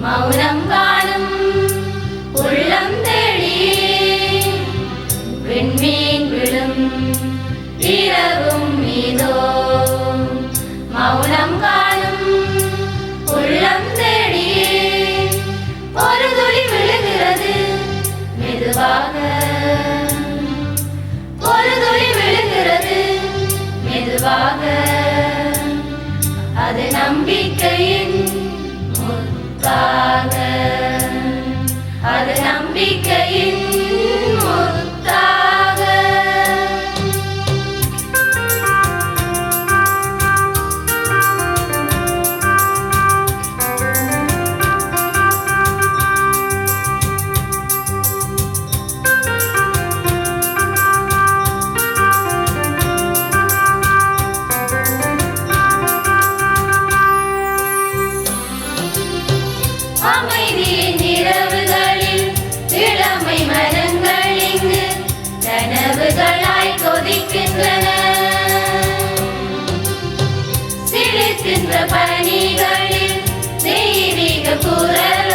மௌனம் காணும் உள்ளம் தேடி. விண்மீன் விழும் இரவும் மீதோ. மௌனம் காணும் உள்ளம் தேடி. ஒரு துளி விழுகிறது மெதுவாக. அமைதியின் இரவுகளில் இளமை மனங்கள் இங்கு கனவுகளாய் கொதிக்கின்றன. சிலிர்க்கின்ற தெய்வீக குரல்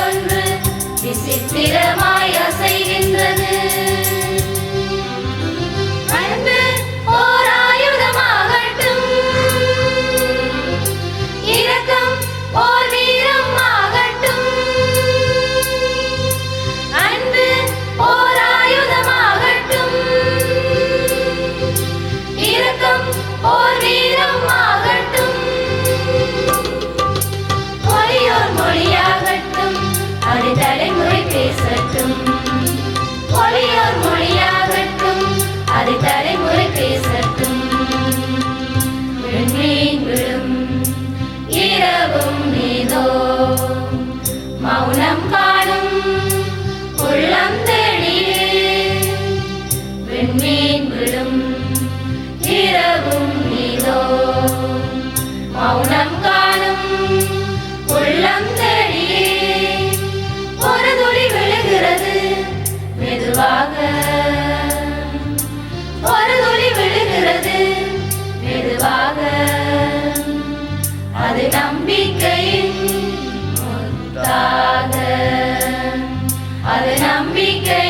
பேசட்டும். மொழியோர் மொழியாகட்டும் அது தலைமுறை பேசட்டும். விண்மீன் விழும் இரவும் நீதோ. மௌனம் காணும் உள்ளம் தேடியே. விண்மீன் அது நம்பிக்கையின் முத்தாக அது நம்பிக்கை